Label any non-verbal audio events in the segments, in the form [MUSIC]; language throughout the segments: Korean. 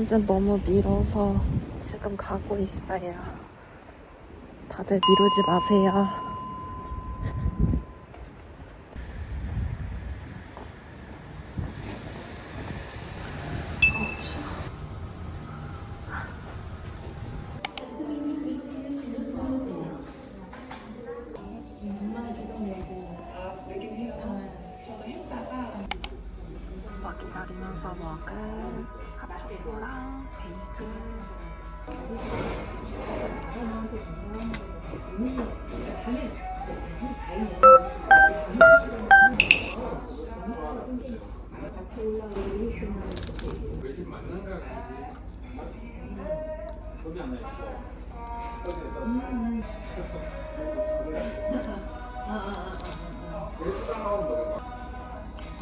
건강검진 너무 미뤄서 지금 가고 있어요. 다들 미루지 마세요. 오빠 기다리면서 먹을 핫 초코랑 베이글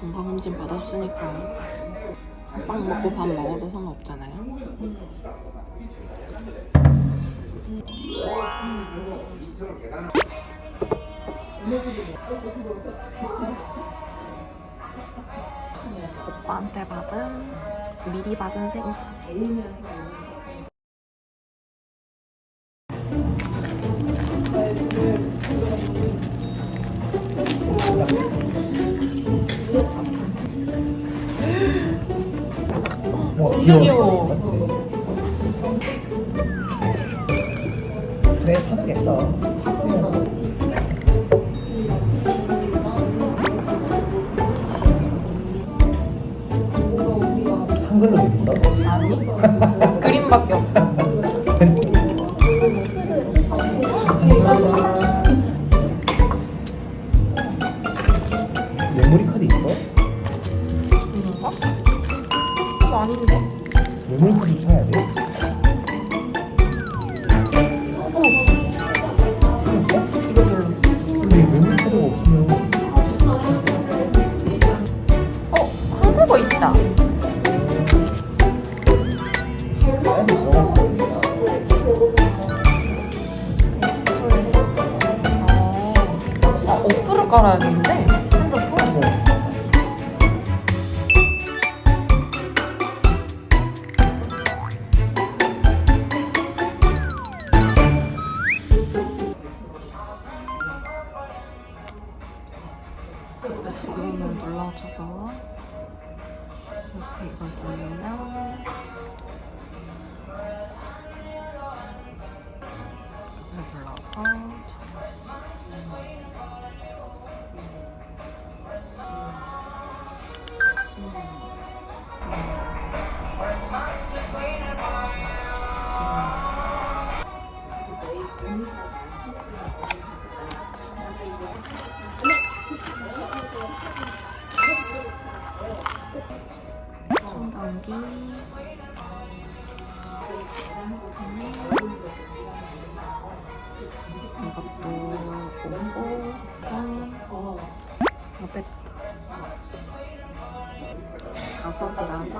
건강검진 받았으니까 빵 먹고 밥 먹어도 상관없잖아요. 오빠한테 받은 미리 받은 생수. 진짜 귀여워. 그래, 편하겠어. 한글로 돼 있어? 아니? 그림밖에 없어. 메모리 카드 있어? 이거? 이거 아닌데? 카드 사야 돼? 메모리 카드가. 사야 돼. 아, 어플을 깔아야겠는데? 이렇게 제목을 눌러주고 이렇게 이걸 누르면 이것도 오고 어, 어댑터 자석이라서.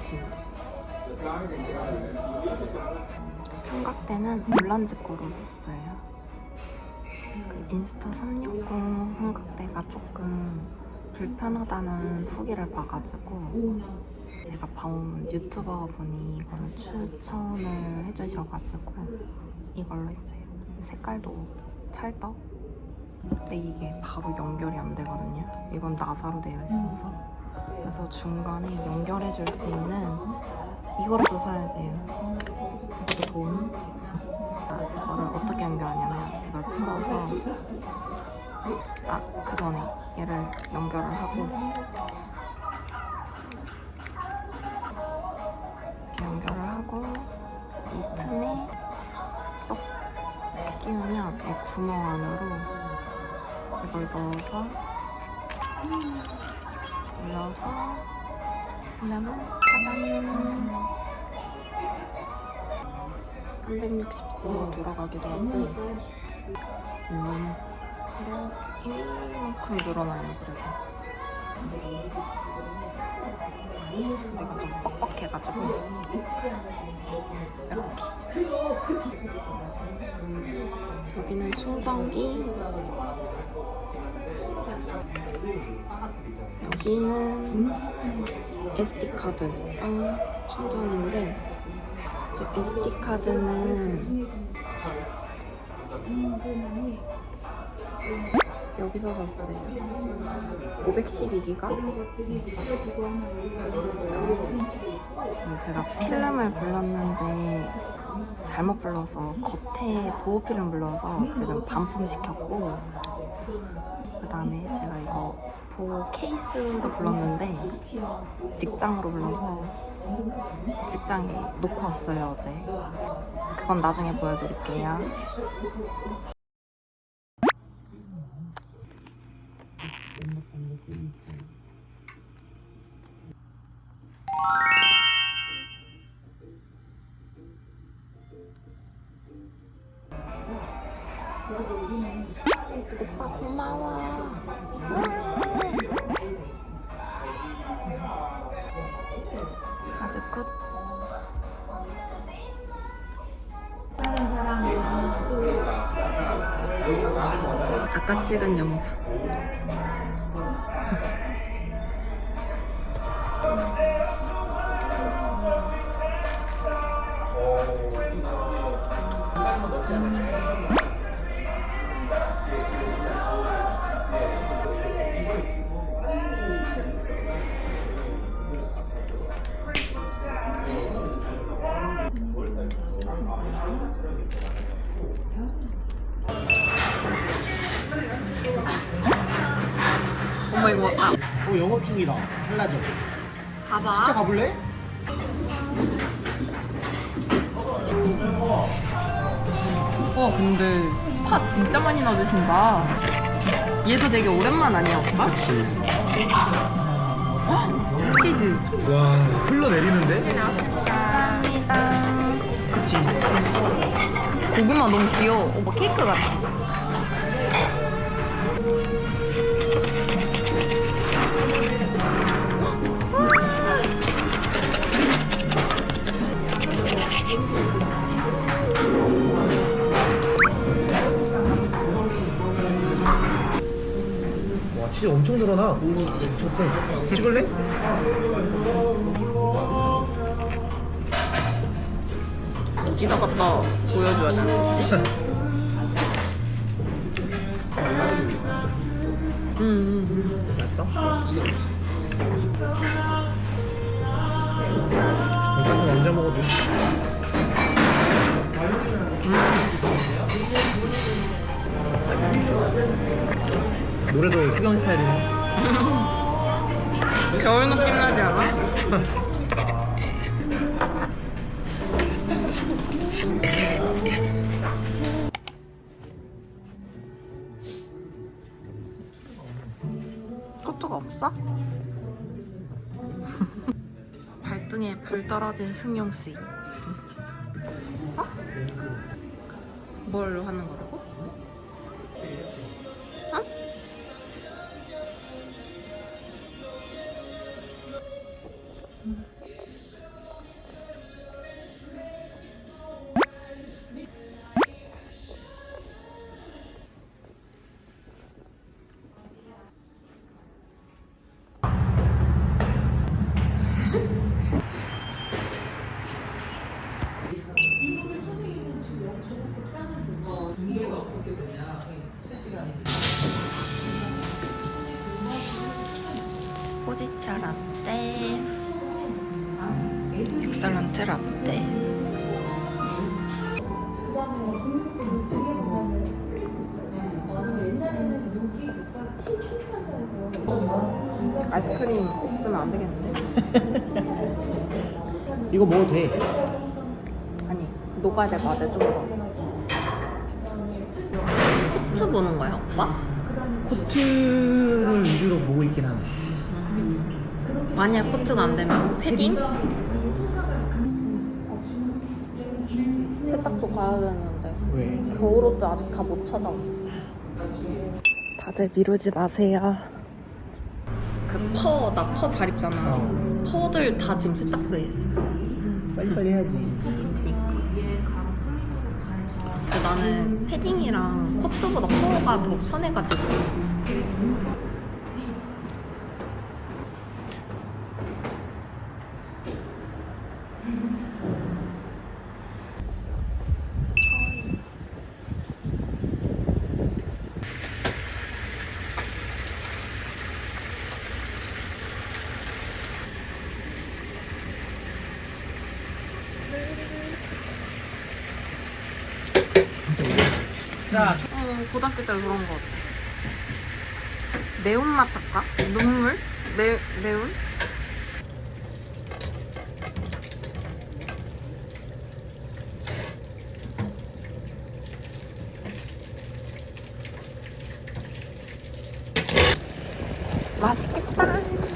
짐 삼각대는 올란지 거로 샀어요. 그 인스타 360 삼각대가 조금 불편하다는 후기를 봐가지고 제가 봐온 유튜버 분이 이거를 추천을 해주셔가지고 이걸로 했어요. 색깔도 찰떡. 근데 이게 바로 연결이 안 되거든요. 이건 나사로 되어 있어서. 그래서 중간에 연결해 줄 수 있는 이거를 또 사야 돼요. 이것도 돈. 아, 이거를 어떻게 연결하냐면 이걸 풀어서 아, 그 전에 얘를 연결을 하고 이렇게 연결을 하고 이 틈에 끼우면 이 구멍 안으로 이걸 넣어서 올려서 하면은 짜잔. 360도 돌아가기도 하고. 음, 이렇게 이만큼 늘어나요 그래도. 근데 이건 좀 뻑뻑해가지고. 이렇게. 여기는 충전기. 여기는 SD 카드랑 충전인데 저 SD 카드는 여기서 샀어요. 512기가? 제가 필름을 불렀는데 잘못 불러서 겉에 보호 필름 불러서 지금 반품 시켰고 그 다음에 제가 이거 보호 케이스도 불렀는데 직장으로 불러서 직장에 놓고 왔어요 어제 그건 나중에 보여드릴게요 오빠 고마워. 아주 끝. 아까 찍은 영상 어머 이거 아 어 영업 중이다. 한라점. 봐봐 진짜 가볼래? 와 근데 파 진짜 많이 넣어주신다 얘도 되게 오랜만 아니야 오빠? 그렇지. 치즈 와 흘러내리는데? 감사합니다 그치. 고구마 너무 귀여워 오빠 케이크 같아 와 진짜 엄청 늘어나. 좋대. 찍을래? 어디다 갖다 보여줘야 되는 거지? 음, 음, 음. 돈가스 언제 먹어도. 노래도 수경 스타일이네. 겨울 느낌 나지 않아? 없어? [LAUGHS] 발등에 불 떨어진 승용씨 어? 뭘 하는 거라 엑설런트 라떼 아이스크림 없으면 안 되겠는데? [LAUGHS] 이거 먹어도 돼. 아니 녹아야 될 것 같아 좀 더. 코트 보는 거야, 오빠? 코트를 위주로 보고 있긴 하네. 만약 코트가 안 되면 패딩? 세탁소 가야 되는데 왜? 겨울옷도 아직 다 못 찾아왔어. 다들 미루지 마세요. 그 퍼, 나 퍼 잘 입잖아. 어. 퍼들 다 지금 세탁소에 있어. 빨리빨리 해야지. 근데 나는 패딩이랑 코트보다 퍼가 더 편해가지고. 자, 응, 고등학교 때 그런 거 같아. 매운맛 할까? 눈물? 매, 매운? 맛있겠다.